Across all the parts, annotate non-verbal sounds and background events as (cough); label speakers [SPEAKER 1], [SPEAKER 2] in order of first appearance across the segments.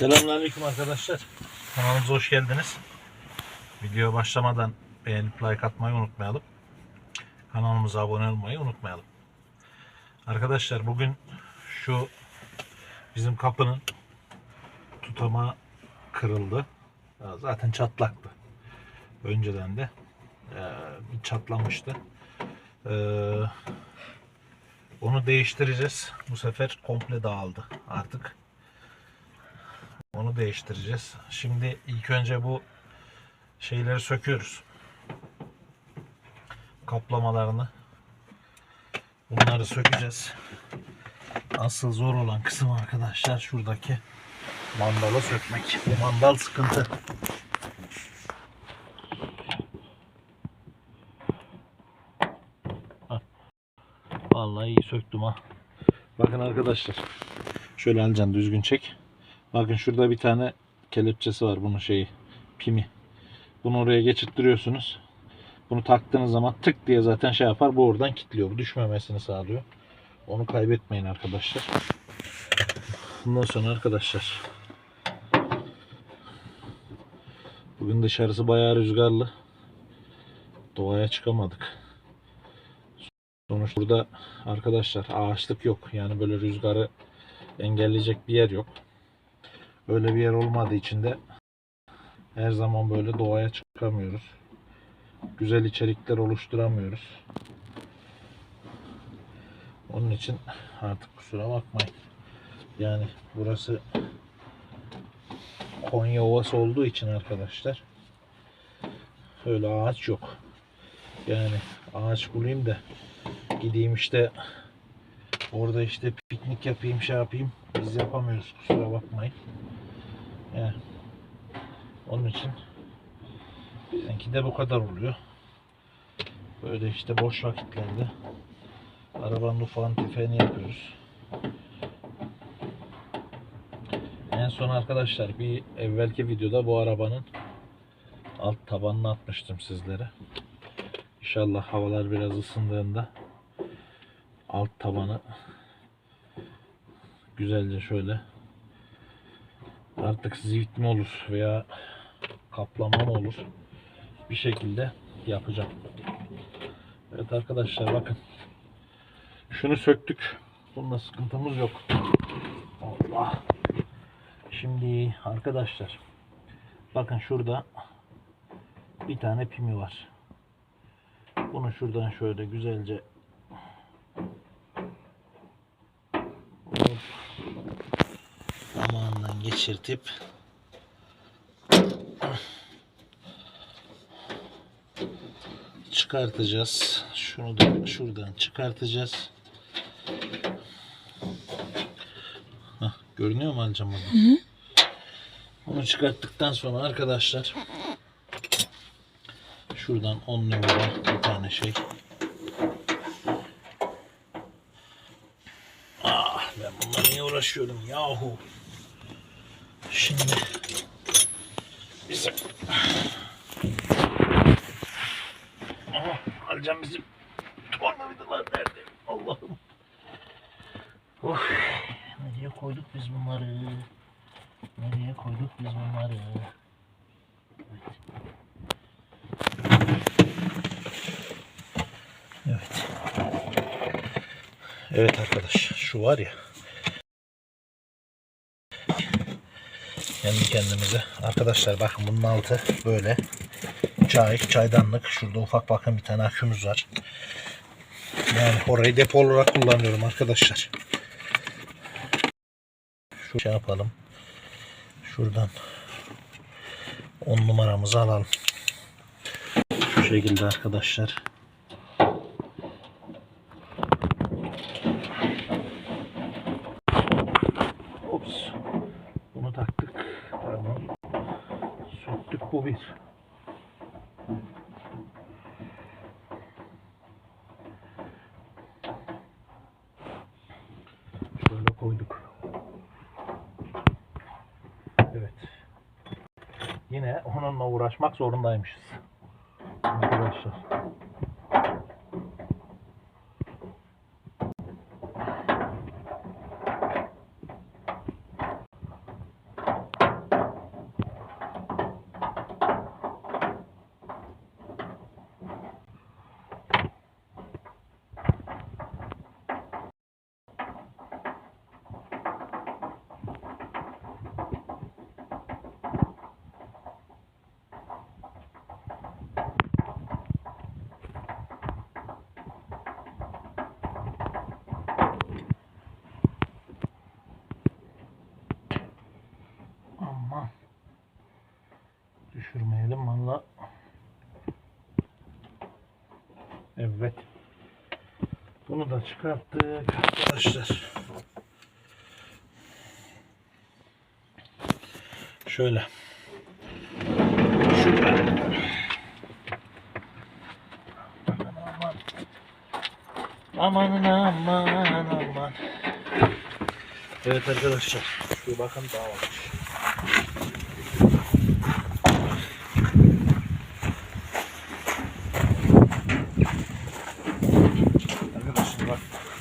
[SPEAKER 1] Selamünaleyküm arkadaşlar. Kanalımıza hoş geldiniz. Video başlamadan beğenip like atmayı unutmayalım. Kanalımıza abone olmayı unutmayalım. Arkadaşlar bugün şu bizim kapının tutama kırıldı. Zaten çatlaktı. Önceden de e, bir çatlamıştı. E, onu değiştireceğiz. Bu sefer komple dağıldı artık. Değiştireceğiz. Şimdi ilk önce bu şeyleri söküyoruz. Kaplamalarını. Bunları sökeceğiz. Asıl zor olan kısım arkadaşlar şuradaki mandalı sökmek. Bu mandal sıkıntı. Vallahi iyi söktüm ha. Bakın arkadaşlar. Şöyle alacaksın düzgün çek. Bakın şurada bir tane kelepçesi var bunun şeyi. Pimi. Bunu oraya geçirttiriyorsunuz. Bunu taktığınız zaman tık diye zaten şey yapar. Bu oradan kilitliyor. Düşmemesini sağlıyor. Onu kaybetmeyin arkadaşlar. Bundan sonra arkadaşlar. Bugün dışarısı bayağı rüzgarlı. Doğaya çıkamadık. Sonuçta burada arkadaşlar ağaçlık yok. Yani böyle rüzgarı engelleyecek bir yer yok. Öyle bir yer olmadığı için de her zaman böyle doğaya çıkamıyoruz. Güzel içerikler oluşturamıyoruz. Onun için artık kusura bakmayın. Yani burası Konya Ovası olduğu için arkadaşlar öyle ağaç yok. Yani ağaç bulayım da gideyim işte orada işte piknik yapayım şey yapayım biz yapamıyoruz kusura bakmayın. Yani onun için bizimki de bu kadar oluyor. Böyle işte boş vakitlerde arabanın ufağını tefeğini yapıyoruz. En son arkadaşlar bir evvelki videoda bu arabanın alt tabanını atmıştım sizlere. İnşallah havalar biraz ısındığında alt tabanı güzelce şöyle artık zift mi olur veya kaplama mı olur bir şekilde yapacağım. Evet arkadaşlar bakın şunu söktük. Bunda sıkıntımız yok. Allah. Şimdi arkadaşlar bakın şurada bir tane pimi var. Bunu şuradan şöyle güzelce zamanından geçirtip çıkartacağız. Şunu da şuradan çıkartacağız. Hah, görünüyor mu Alcam burada? Onu çıkarttıktan sonra arkadaşlar şuradan 10 numara bir tane şey Ah ben bununla niye uğraşıyorum yahu. Şimdi bizim Aha alacağım bizim tornavidalar nerede? Allah'ım. Of. Nereye koyduk biz bunları? Nereye koyduk biz bunları? Evet. Evet arkadaş şu var ya. Kendi kendimize. Arkadaşlar bakın bunun altı böyle. Çay, çaydanlık. Şurada ufak bakın bir tane akümüz var. Yani orayı depo olarak kullanıyorum arkadaşlar. Şu şey yapalım. Şuradan 10 numaramızı alalım. Şu şekilde arkadaşlar. Ops. Bunu taktık. Tamam. Söktük bu bir. Şöyle koyduk. Evet. Uğraşmak zorundaymışız. düşürmeyelim valla. Evet. Bunu da çıkarttık arkadaşlar. Şöyle. Şurada. Aman aman aman. Evet arkadaşlar. Şu bakın daha varmış.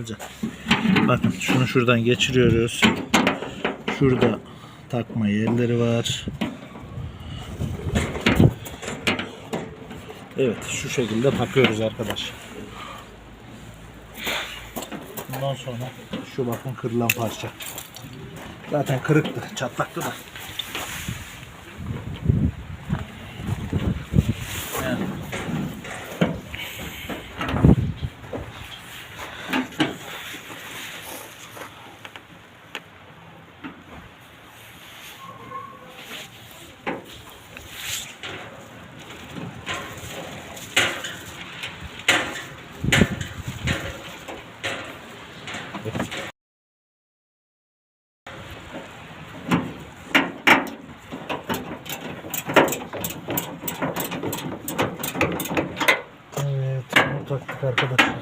[SPEAKER 1] Alca. Bakın şunu şuradan geçiriyoruz. Şurada takma yerleri var. Evet şu şekilde takıyoruz arkadaşlar. Bundan sonra şu bakın kırılan parça. Zaten kırıktı, çatlaktı da. Yani. Evet, bunu taktık arkadaşlar.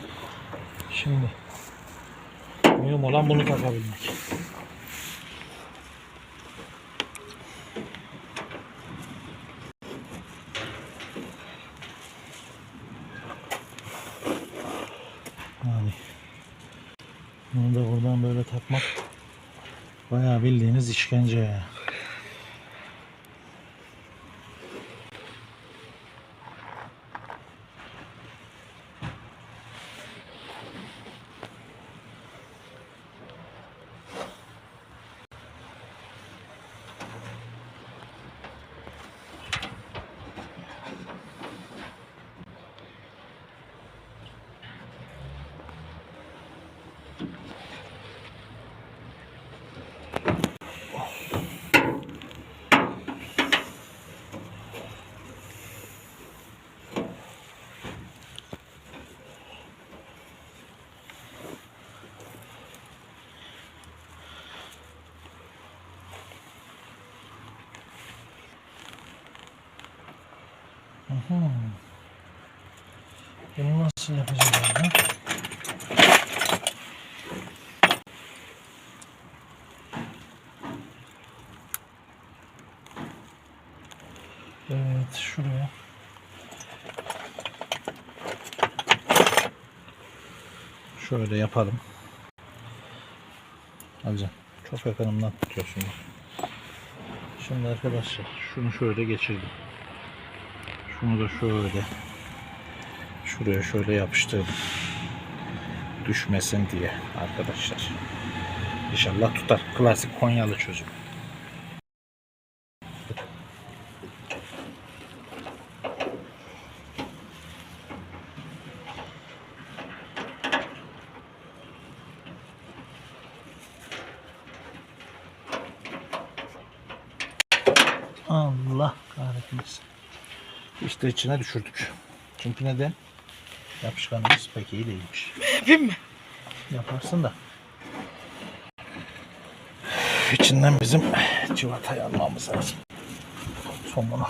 [SPEAKER 1] Şimdi mühim olan bunu takabilmek. Yani bunu da buradan böyle takmak bayağı bildiğiniz işkence ya. Hı. Bunu nasıl yapacağız abi? Evet şuraya. Şöyle yapalım. Alacağım. Çok yakınımdan tutuyorsun. Şimdi arkadaşlar şunu şöyle geçirdim. Şunu da şöyle şuraya şöyle yapıştırdım. Düşmesin diye arkadaşlar. İnşallah tutar. Klasik Konyalı çözüm. Allah kahretmesin. İşte içine düşürdük. Çünkü neden? Yapışkanımız pek iyi değilmiş.
[SPEAKER 2] Yapayım mı?
[SPEAKER 1] Yaparsın da. İçinden bizim civatayı almamız lazım. Somunu.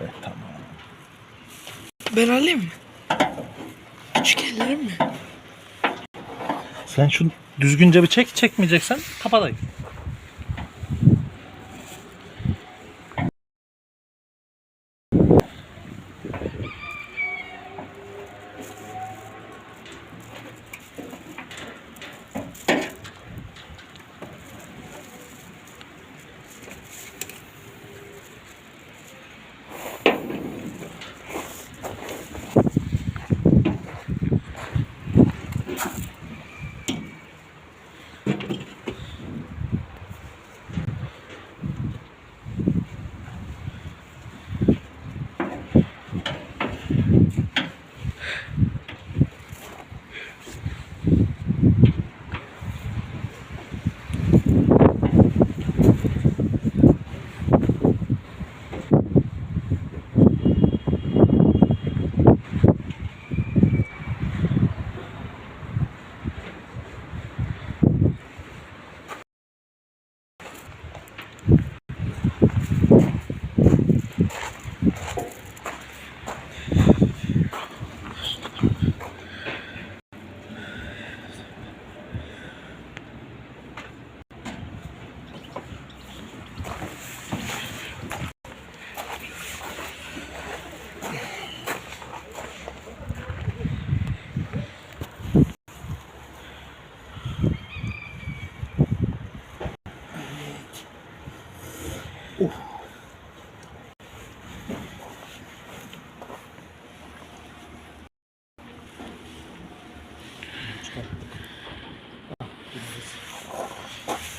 [SPEAKER 1] Evet tamam.
[SPEAKER 2] Ben alayım mı? Küçük ellerim mi?
[SPEAKER 1] Sen şunu düzgünce bir çek. Çekmeyeceksen kapatayım.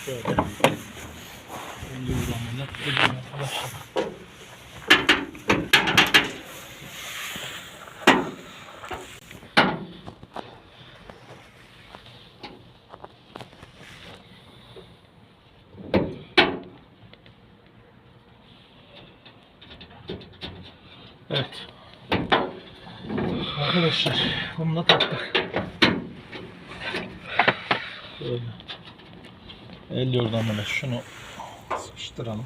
[SPEAKER 1] Şöyle. Önce uzamayla tutacağım arkadaşlar. Evet. Arkadaşlar bunu da taktık. Böyle. El yordamıyla şunu sıkıştıralım.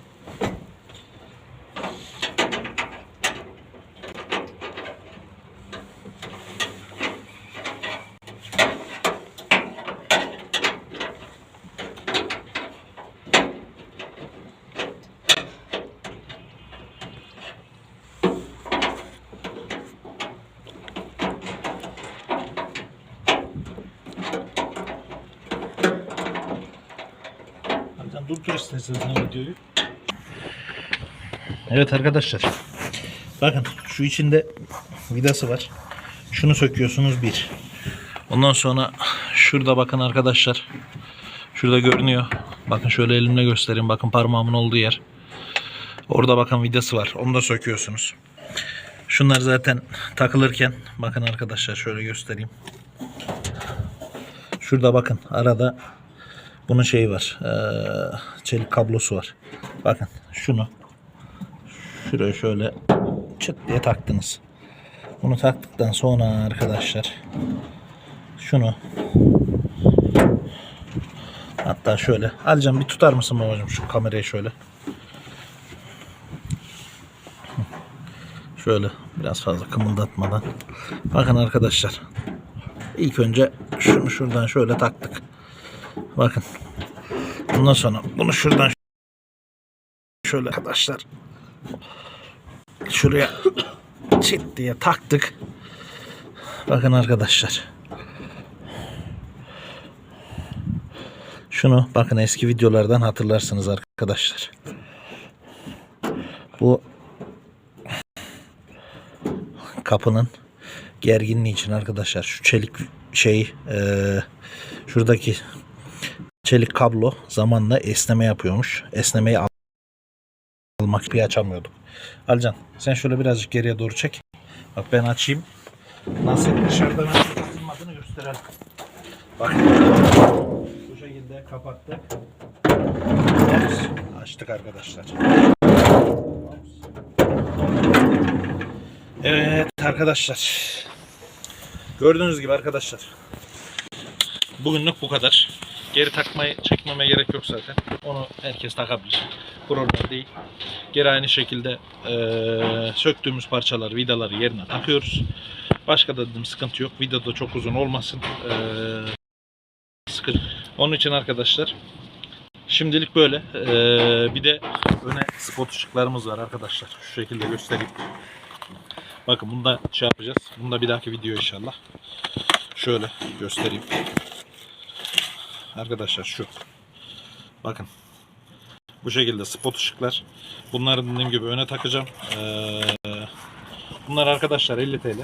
[SPEAKER 1] Hadi dur dur istersen sen videoyu. Evet arkadaşlar. Bakın şu içinde vidası var. Şunu söküyorsunuz bir. Ondan sonra şurada bakın arkadaşlar. Şurada görünüyor. Bakın şöyle elimle göstereyim. Bakın parmağımın olduğu yer. Orada bakın vidası var. Onu da söküyorsunuz. Şunlar zaten takılırken bakın arkadaşlar şöyle göstereyim. Şurada bakın arada bunun şeyi var. eee, çelik kablosu var. Bakın şunu şuraya şöyle çıt diye taktınız. Bunu taktıktan sonra arkadaşlar şunu hatta şöyle Alcan bir tutar mısın babacığım şu kamerayı şöyle şöyle biraz fazla kımıldatmadan bakın arkadaşlar ilk önce şunu şuradan şöyle taktık bakın ondan sonra bunu şuradan şöyle arkadaşlar şuraya çit diye taktık. Bakın arkadaşlar. Şunu bakın eski videolardan hatırlarsınız arkadaşlar. Bu kapının gerginliği için arkadaşlar şu çelik şey eee, şuradaki çelik kablo zamanla esneme yapıyormuş. Esnemeyi al- almak bir açamıyorduk. Alcan sen şöyle birazcık geriye doğru çek. Bak ben açayım. Nasıl dışarıdan nasıl takılmadığını gösterelim. Bak. Bu şekilde kapattık. Açtık arkadaşlar. Evet arkadaşlar. Gördüğünüz gibi arkadaşlar. Bugünlük bu kadar. Geri takmayı çekmeme gerek yok zaten. Onu herkes takabilir. Problem değil. Geri aynı şekilde eee, söktüğümüz parçaları, vidaları yerine takıyoruz. Başka da dedim sıkıntı yok. Vida da çok uzun olmasın. Eee sıkıntı. Onun için arkadaşlar şimdilik böyle. Eee, bir de öne spot ışıklarımız var arkadaşlar. Şu şekilde göstereyim. Bakın bunda şey yapacağız. Bunda bir dahaki video inşallah. Şöyle göstereyim. Arkadaşlar şu. Bakın. Bu şekilde spot ışıklar. Bunları dediğim gibi öne takacağım. Ee, bunlar arkadaşlar 50 TL.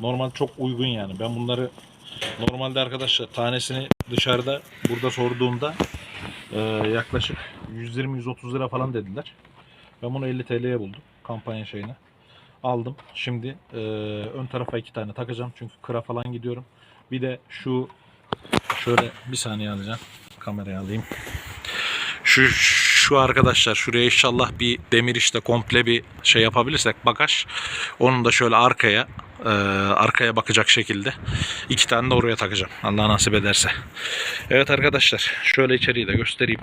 [SPEAKER 1] Normal çok uygun yani. Ben bunları normalde arkadaşlar tanesini dışarıda burada sorduğumda e, yaklaşık 120-130 lira falan dediler. Ben bunu 50 TL'ye buldum kampanya şeyine. Aldım. Şimdi e, ön tarafa iki tane takacağım. Çünkü kıra falan gidiyorum. Bir de şu şöyle bir saniye alacağım. Kamerayı alayım. Şu şu arkadaşlar şuraya inşallah bir demir işte komple bir şey yapabilirsek bagaj. Onun da şöyle arkaya e, arkaya bakacak şekilde iki tane de oraya takacağım. Allah nasip ederse. Evet arkadaşlar şöyle içeriği de göstereyim.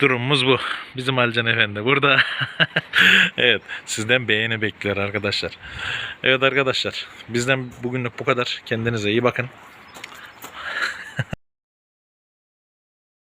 [SPEAKER 1] Durumumuz bu. Bizim Alcan Efendi burada. (laughs) evet sizden beğeni bekliyor arkadaşlar. Evet arkadaşlar bizden bugünlük bu kadar. Kendinize iyi bakın.